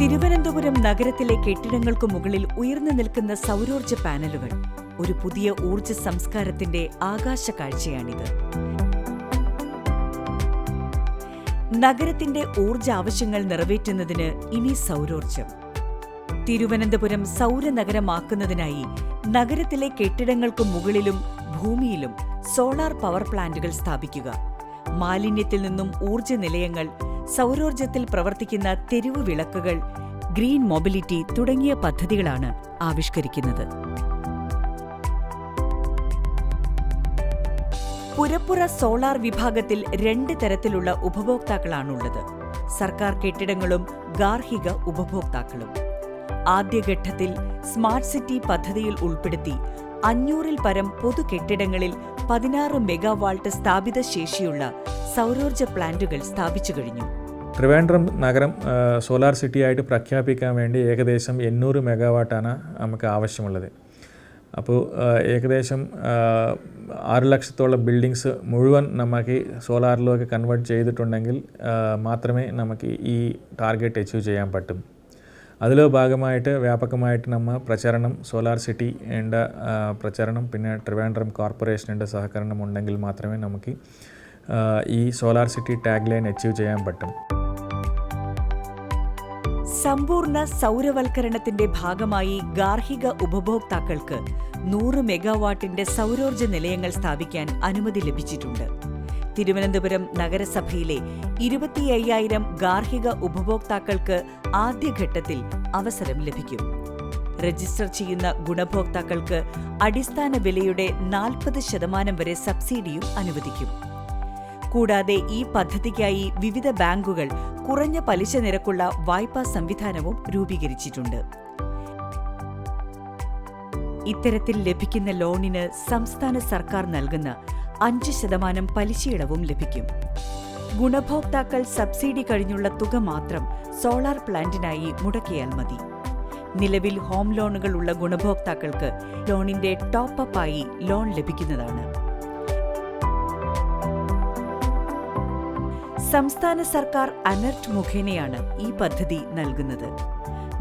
തിരുവനന്തപുരം നഗരത്തിലെ കെട്ടിടങ്ങൾക്ക് മുകളിൽ ഉയർന്നു നിൽക്കുന്ന സൗരോർജ പാനലുകൾ. ഒരു പുതിയ ഊർജ സംസ്കാരത്തിന്റെ ആകാശ കാഴ്ചയാണിത്. നഗരത്തിന്റെ ഊർജ ആവശ്യങ്ങൾ നിറവേറ്റുന്നതിന് ഇനി സൗരോർജം. തിരുവനന്തപുരം സൗരനഗരമാക്കുന്നതിനായി നഗരത്തിലെ കെട്ടിടങ്ങൾക്ക് മുകളിലും ഭൂമിയിലും സോളാർ പവർ പ്ലാന്റുകൾ സ്ഥാപിക്കുക. മാലിന്യത്തിൽ നിന്നും ഊർജ നിലയങ്ങൾ സൗരോർജത്തിൽ പ്രവർത്തിക്കുന്ന തെരുവ് വിളക്കുകൾ ഗ്രീൻ മൊബിലിറ്റി തുടങ്ങിയ പദ്ധതികളാണ് ആവിഷ്കരിക്കുന്നത്. പുരപ്പുറ സോളാർ വിഭാഗത്തിൽ രണ്ട് തരത്തിലുള്ള ഉപഭോക്താക്കളാണുള്ളത്. സർക്കാർ കെട്ടിടങ്ങളും ഗാർഹിക ഉപഭോക്താക്കളും. ആദ്യഘട്ടത്തിൽ സ്മാർട്ട് സിറ്റി പദ്ധതിയിൽ ഉൾപ്പെടുത്തി അഞ്ഞൂറിൽ പരം പൊതു കെട്ടിടങ്ങളിൽ പതിനാറ് മെഗാവാൾട്ട് സ്ഥാപിത ശേഷിയുള്ള സൗരോർജ പ്ലാന്റുകൾ സ്ഥാപിച്ചു കഴിഞ്ഞു. ട്രിവാൻഡ്രം നഗരം സോളാർ സോലാർ സിറ്റി ആയിട്ട് പ്രഖ്യാപിക്കാൻ വേണ്ടി ഏകദേശം എണ്ണൂറ് മെഗാവാട്ടാണ് നമുക്ക് ആവശ്യമുള്ളത്. അപ്പോൾ ഏകദേശം ആറ് ലക്ഷത്തോളം ബിൽഡിങ്സ് മുഴുവൻ നമുക്ക് സോലാറിലേക്ക് കൺവേർട്ട് ചെയ്തിട്ടുണ്ടെങ്കിൽ മാത്രമേ നമുക്ക് ഈ ടാർഗറ്റ് അച്ചീവ് ചെയ്യാൻ പറ്റും. അതിലോ ഭാഗമായിട്ട് വ്യാപകമായിട്ട് നമ്മൾ പ്രചരണം സോലാർ സിറ്റി എന്റെ പ്രചരണം പിന്നെ ട്രിവാൻഡ്രം കോർപ്പറേഷന്റെ സഹകരണം ഉണ്ടെങ്കിൽ മാത്രമേ നമുക്ക് ഈ solar city tag line achieve ചെയ്യാൻ പറ്റും. സമ്പൂർണ സൗരവൽക്കരണത്തിന്റെ ഭാഗമായി ഗാർഹിക ഉപഭോക്താക്കൾക്ക് നൂറ് മെഗാവാട്ടിന്റെ സൗരോർജ നിലയങ്ങൾ സ്ഥാപിക്കാൻ അനുമതി ലഭിച്ചിട്ടുണ്ട്. തിരുവനന്തപുരം നഗരസഭയിലെ ഇരുപത്തി അയ്യായിരം ഗാർഹിക ഉപഭോക്താക്കൾക്ക് ആദ്യഘട്ടത്തിൽ അവസരം ലഭിക്കും. രജിസ്റ്റർ ചെയ്യുന്ന ഗുണഭോക്താക്കൾക്ക് അടിസ്ഥാന വിലയുടെ നാൽപ്പത് ശതമാനം വരെ സബ്സിഡിയും അനുവദിക്കും. കൂടാതെ ഈ പദ്ധതിക്കായി വിവിധ ബാങ്കുകൾ കുറഞ്ഞ പലിശ നിരക്കുള്ള വായ്പാ സംവിധാനവും രൂപീകരിച്ചിട്ടുണ്ട്. ഇത്തരത്തിൽ ലഭിക്കുന്ന ലോണിന് സംസ്ഥാന സർക്കാർ നൽകുന്ന അഞ്ച് ശതമാനം പലിശയിടവും ലഭിക്കും. ഗുണഭോക്താക്കൾ സബ്സിഡി കഴിഞ്ഞുള്ള തുക മാത്രം സോളാർ പ്ലാന്റിനായി മുടക്കിയാൽ മതി. നിലവിൽ ഹോം ലോണുകൾ ഉള്ള ഗുണഭോക്താക്കൾക്ക് ലോണിന്റെ ടോപ്പ് അപ്പായി ലോൺ ലഭിക്കുന്നതാണ്. സംസ്ഥാന സർക്കാർ അനർട്ട് മുഖേനയാണ് ഈ പദ്ധതി നൽകുന്നത്.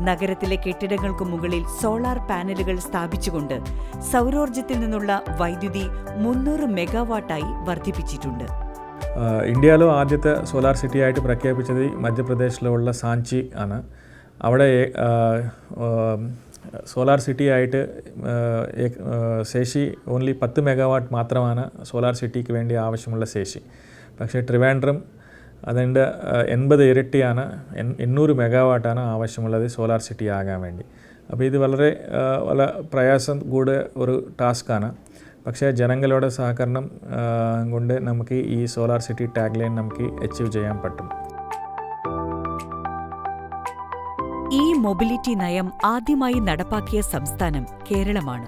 നഗരത്തിലെ കെട്ടിടങ്ങൾക്ക് മുകളിൽ സോളാർ പാനലുകൾ സ്ഥാപിച്ചുകൊണ്ട് സൗരോർജത്തിൽ നിന്നുള്ള വൈദ്യുതി മുന്നൂറ് മെഗാവാട്ടായി വർദ്ധിപ്പിച്ചിട്ടുണ്ട്. ഇന്ത്യയിലെ ആദ്യത്തെ സോളാർ സിറ്റി ആയിട്ട് പ്രഖ്യാപിച്ചത് മധ്യപ്രദേശിലുള്ള സാഞ്ചി ആണ്. അവിടെ സോലാർ സിറ്റി ആയിട്ട് ശേഷി ഓൺലി പത്ത് മെഗാവാട്ട് മാത്രമാണ് സോളാർ സിറ്റിക്ക് വേണ്ടി ആവശ്യമുള്ള ശേഷി. പക്ഷേ ട്രിവാൻഡ്രം അതിന്റെ എൺപത് ഇരട്ടിയാണ് എണ്ണൂറ് മെഗാവാട്ടാണ് ആവശ്യമുള്ളത് സോലാർ സിറ്റി ആകാൻ വേണ്ടി. അപ്പോൾ ഇത് വളരെ വളരെ പ്രയാസം കൂടെ ഒരു ടാസ്ക്കാണ്. പക്ഷേ ജനങ്ങളുടെ സഹകരണം കൊണ്ട് നമുക്ക് ഈ സോലാർ സിറ്റി ടാഗ് ലൈൻ നമുക്ക് അച്ചീവ് ചെയ്യാൻ പറ്റും. ഈ മൊബിലിറ്റി നയം ആദ്യമായി നടപ്പാക്കിയ സംസ്ഥാനം കേരളമാണ്.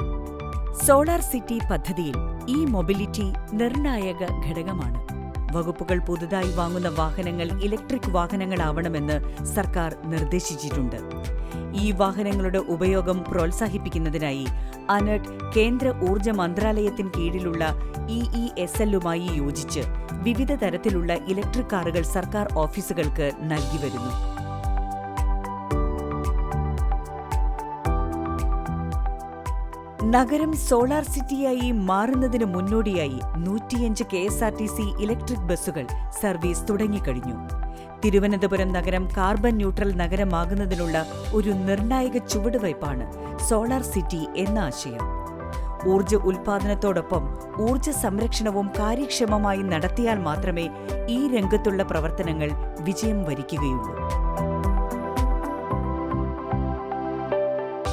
സോളാർ സിറ്റി പദ്ധതിയിൽ ഈ മൊബിലിറ്റി നിർണായക ഘടകമാണ്. വകുപ്പുകൾ പുതുതായി വാങ്ങുന്ന വാഹനങ്ങൾ ഇലക്ട്രിക് വാഹനങ്ങളാവണമെന്ന് സർക്കാർ നിർദ്ദേശിച്ചിട്ടുണ്ട്. ഈ വാഹനങ്ങളുടെ ഉപയോഗം പ്രോത്സാഹിപ്പിക്കുന്നതിനായി അനർട്ട് കേന്ദ്ര ഊർജ മന്ത്രാലയത്തിന് കീഴിലുള്ള ഇ ഇ എസ് എല്ലുമായി യോജിച്ച് വിവിധ തരത്തിലുള്ള ഇലക്ട്രിക് കാറുകൾ സർക്കാർ ഓഫീസുകൾക്ക് നൽകി നഗരം സോളാർ സിറ്റിയായി മാറുന്നതിന് മുന്നോടിയായി നൂറ്റിയഞ്ച് K S R T C electric ബസ്സുകൾ സർവീസ് തുടങ്ങിക്കഴിഞ്ഞു. തിരുവനന്തപുരം നഗരം കാർബൺ ന്യൂട്രൽ നഗരമാകുന്നതിനുള്ള ഒരു നിർണായക ചുവടുവയ്പാണ് സോളാർ സിറ്റി എന്ന ആശയം. ഊർജ ഉൽപാദനത്തോടൊപ്പം ഊർജ സംരക്ഷണവും കാര്യക്ഷമമായി നടത്തിയാൽ മാത്രമേ ഈ രംഗത്തുള്ള പ്രവർത്തനങ്ങൾ വിജയം വരിക്കുകയുള്ളൂ.